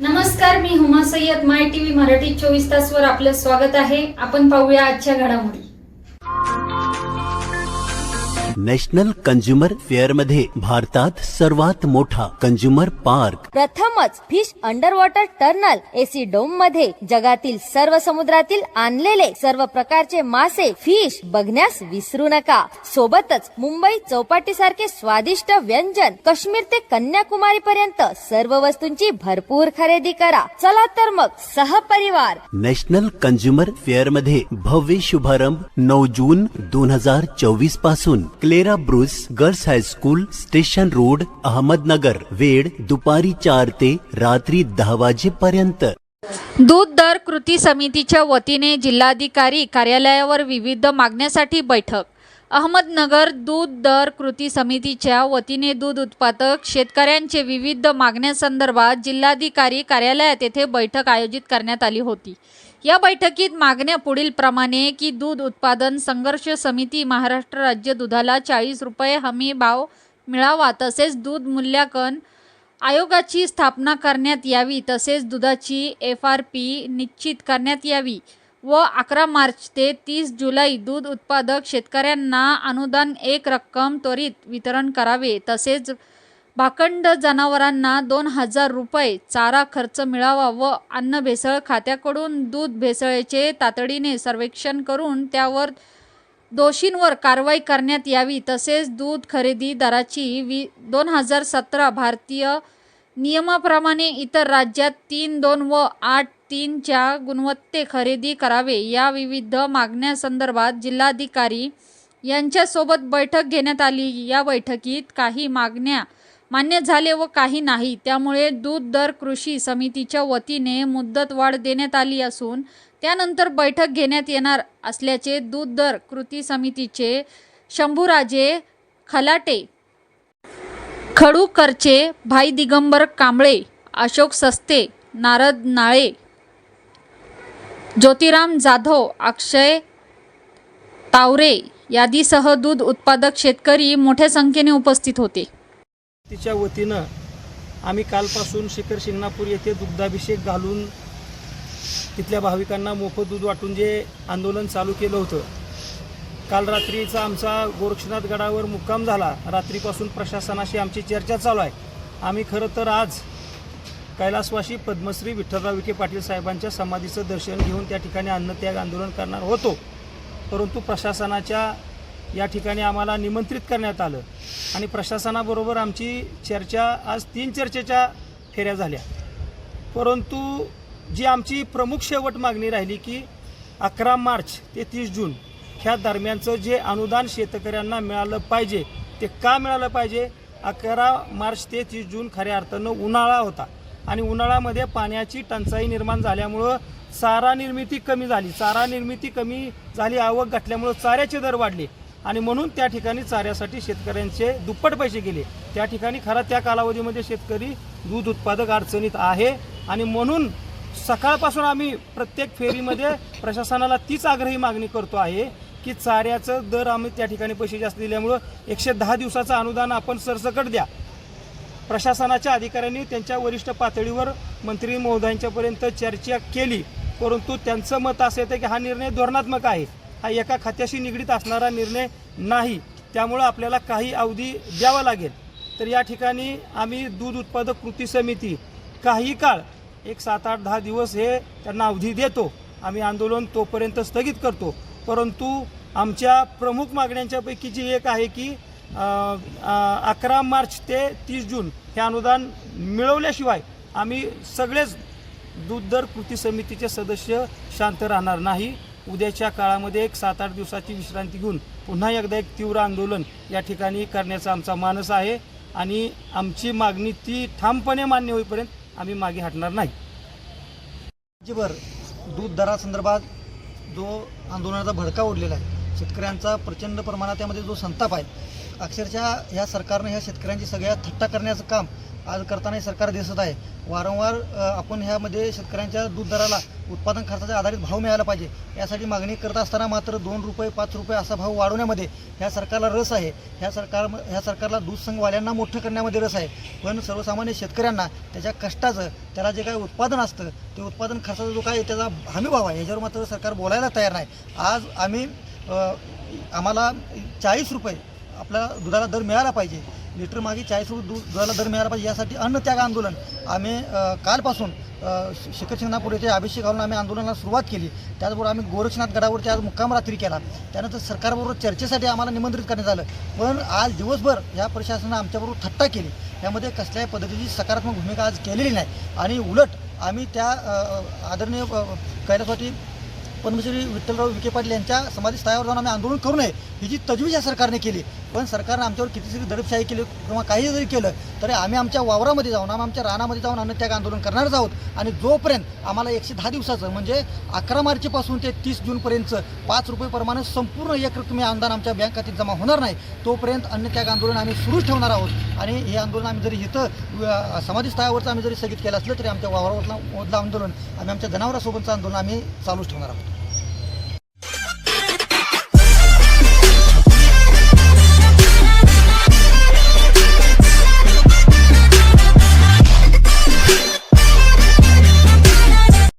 नमस्कार मी Huma Sayyad my TV Marathi चोवीस तासवर आपलं स्वागत आहे. आपण पाहूया आजच्या घडामोडी. नॅशनल कंझ्युमर फेअरमध्ये भारतात सर्वात मोठा कंझ्युमर पार्क. प्रथमच fish under water tunnel AC डोममध्ये जगातील सर्व समुद्रातील आणलेले सर्व प्रकारचे मासे फिश बघण्यास विसरू नका. सोबतच मुंबई चौपाटी सारखे स्वादिष्ट व्यंजन काश्मीर ते कन्याकुमारी पर्यंत सर्व वस्तूंची भरपूर खरेदी करा. चला तर मग सहपरिवार. नॅशनल कंझ्युमर फेअरमध्ये भव्य शुभारंभ नऊ जून दोन हजार चोवीसपासून. Clara Bruce girls high school station road Ahmednagar वेळ दुपारी चार ते रात्री दहा वाजेपर्यंत. दूध दर कृती समितीच्या वतीने जिल्हाधिकारी कार्यालयावर विविध मागण्यासाठी बैठक. अहमदनगर दूध दर कृती समितीच्या वतीने दूध उत्पादक शेतकऱ्यांचे विविध मागण्यासंदर्भात जिल्हाधिकारी कार्यालयात येथे बैठक आयोजित करण्यात आली होती. या बैठकीत मागण्या पुढील प्रमाणे की दूध उत्पादन संघर्ष समिती महाराष्ट्र राज्य दुधाला चाळीस रुपये हमी भाव मिळावा तसेच दूध मूल्यांकन आयोगाची स्थापना करण्यात यावी तसेच दुधाची एफ आर पी निश्चित करण्यात यावी व अकरा मार्च ते तीस जुलै दूध उत्पादक शेतकऱ्यांना अनुदान एक रक्कम त्वरित वितरण करावे तसेच भाकंड जनावरांना दोन हजार रुपये चारा खर्च मिळावा व अन्न भेसळ खात्याकडून दूध भेसळेचे तातडीने सर्वेक्षण करून त्यावर दोषींवर कारवाई करण्यात यावी तसेच दूध खरेदी दराची वी दोन हजार सतरा भारतीय नियमाप्रमाणे इतर राज्यात तीन दोन व आठ तीनच्या गुणवत्ते खरेदी करावे या विविध मागण्यासंदर्भात जिल्हाधिकारी यांच्यासोबत बैठक घेण्यात आली. या बैठकीत काही मागण्या मान्य झाले व काही नाही. त्यामुळे दूध दर कृषी समितीच्या वतीने मुदतवाढ देण्यात आली असून त्यानंतर बैठक घेण्यात येणार असल्याचे दूध दर कृती समितीचे शंभूराजे खलाटे खडूकरचे भाई दिगंबर कांबळे अशोक सस्ते नारद नाळे ज्योतिराम जाधव अक्षय तावरे यादीसह दूध उत्पादक शेतकरी मोठ्या संख्येने उपस्थित होते. तिच्या वतीनं आम्ही कालपासून शिखर शिंगणापूर येथे दुग्धाभिषेक घालून तिथल्या भाविकांना मोफत दूध वाटून जे आंदोलन चालू केलं होतं. काल रात्रीचा आमचा गोरक्षनाथ गडावर मुक्काम झाला. रात्रीपासून प्रशासनाशी आमची चर्चा चालू आहे. आम्ही खरं तर आज कैलासवाशी पद्मश्री विठ्ठलराव विखे पाटील साहेबांच्या समाधीचं दर्शन घेऊन त्या ठिकाणी अन्नत्याग आंदोलन करणार होतो. परंतु प्रशासनाच्या या ठिकाणी आम्हाला निमंत्रित करण्यात आलं. आणि प्रशासनाबरोबर आमची चर्चा आज तीन चर्चेच्या फेऱ्या झाल्या. परंतु जी आमची प्रमुख शेवट मागणी राहिली की अकरा मार्च ते तीस जून ह्या दरम्यानचं जे अनुदान शेतकऱ्यांना मिळालं पाहिजे ते का मिळालं पाहिजे? अकरा मार्च ते तीस जून खऱ्या अर्थानं उन्हाळा होता. आणि उन्हाळ्यामध्ये पाण्याची टंचाई निर्माण झाल्यामुळं चारा निर्मिती कमी झाली. चारा निर्मिती कमी झाली आवक घटल्यामुळं चाऱ्याचे दर वाढले. आणि म्हणून त्या ठिकाणी चाऱ्यासाठी शेतकऱ्यांचे दुप्पट पैसे गेले. त्या ठिकाणी खरा त्या कालावधीमध्ये शेतकरी दूध उत्पादक अडचणीत आहे आणि म्हणून सकाळपासून आम्ही प्रत्येक फेरीमध्ये प्रशासनाला तीच आग्रही मागणी करतो आहे की चाऱ्याचं दर आम्ही त्या ठिकाणी पैसे जास्त दिल्यामुळं एकशे दहा दिवसाचं अनुदान आपण सरसकट द्या. प्रशासनाच्या अधिकाऱ्यांनी त्यांच्या वरिष्ठ पातळीवर मंत्री महोदयांच्यापर्यंत चर्चा केली परंतु त्यांचं मत असं येतं की हा निर्णय धोरणात्मक आहे. हा एका खात्याशी निगडीत असणारा निर्णय नाही. त्यामुळं आपल्याला काही अवधी द्यावा लागेल. तर या ठिकाणी आम्ही दूध उत्पादक कृती समिती काही काळ एक सात आठ दहा दिवस हे त्यांना अवधी देतो. आम्ही आंदोलन तोपर्यंत स्थगित करतो. परंतु आमच्या प्रमुख मागण्यांच्यापैकी जी एक आहे की अकरा मार्च ते तीस जून हे अनुदान मिळवल्याशिवाय आम्ही सगळेच दूध दर कृती समितीचे सदस्य शांत राहणार नाही. उद्याच्या काळामध्ये एक सात आठ दिवसाची विश्रांती घेऊन पुन्हा एकदा एक तीव्र आंदोलन या ठिकाणी करण्याचा आमचा मानस आहे आणि आमची मागणी ती ठामपणे मान्य होईपर्यंत आम्ही मागे हटणार नाही. राज्यभर दूध दरासंदर्भात जो आंदोलनाचा भडका उडलेला आहे शेतकऱ्यांचा प्रचंड प्रमाणात त्यामध्ये जो संताप आहे अक्षरशः ह्या सरकारनं ह्या शेतकऱ्यांची सगळ्या थट्टा करण्याचं काम आज करताना हे सरकार दिसत आहे. वारंवार आपण ह्यामध्ये शेतकऱ्यांच्या दूध दराला उत्पादन खर्चाच्या आधारित भाव मिळाला पाहिजे. यासाठी मागणी करत असताना मात्र दोन रुपये पाच रुपये असा भाव वाढवण्यामध्ये ह्या सरकारला रस आहे. ह्या सरकार ह्या सरकारला दूध संघवाल्यांना मोठं करण्यामध्ये रस आहे. पण सर्वसामान्य शेतकऱ्यांना त्याच्या कष्टाचं त्याला जे काय उत्पादन असतं ते उत्पादन खर्चाचा जो काय त्याचा हमी भाव आहे ह्याच्यावर मात्र सरकार बोलायला तयार नाही. आज आम्ही आम्हाला चाळीस रुपये आपल्याला दुधाला दर मिळाला पाहिजे. लिटर मागे चाळीस रुपये दूध दुधाला दर मिळाला पाहिजे यासाठी अन्नत्याग आंदोलन. आम्ही कालपासून शिखर शिंगणापूर येथे अभिषेक घालून आम्ही आंदोलनाला सुरुवात केली. त्याचबरोबर आम्ही गोरक्षनाथ गडावरती आज मुक्काम रात्री केला. त्यानंतर सरकारबरोबर चर्चेसाठी आम्हाला निमंत्रित करण्यात आलं. पण आज दिवसभर या प्रशासनानं आमच्याबरोबर थट्टा केली. त्यामध्ये कसल्याही पद्धतीची सकारात्मक भूमिका आज केलेली नाही. आणि उलट आम्ही त्या आदरणीय कैलासवाटी पद्मश्री विठ्ठलराव विखे पाटील यांच्या समाधी स्थळावर जाऊन आम्ही आंदोलन करू नये ही जी तजवीज या सरकारने केली पण सरकारनं आमच्यावर कितीतरी दडपशाही केली किंवा काही जरी केलं तरी आम्ही आमच्या वावरामध्ये जाऊन आम्ही आमच्या रानामध्ये जाऊन अन्नत्याग आंदोलन करणारच आहोत. आणि जोपर्यंत आम्हाला एकशे दहा दिवसाचं म्हणजे अकरा मार्चपासून ते तीस जूनपर्यंतचं पाच रुपयेप्रमाणे संपूर्ण एक रकमी अनुदान आमच्या बँक खात्यात जमा होणार नाही तोपर्यंत अन्नत्याग आंदोलन आम्ही सुरूच ठेवणार आहोत. आणि हे आंदोलन आम्ही जरी इथं समाधीस्थळावरचं समाधी आम्ही जरी स्थगित केलं असलं तरी आमच्या वावरावरला मधलं आंदोलन आम्ही आमच्या जनावरांसोबतचं आंदोलन आम्ही चालूच ठेवणार आहोत.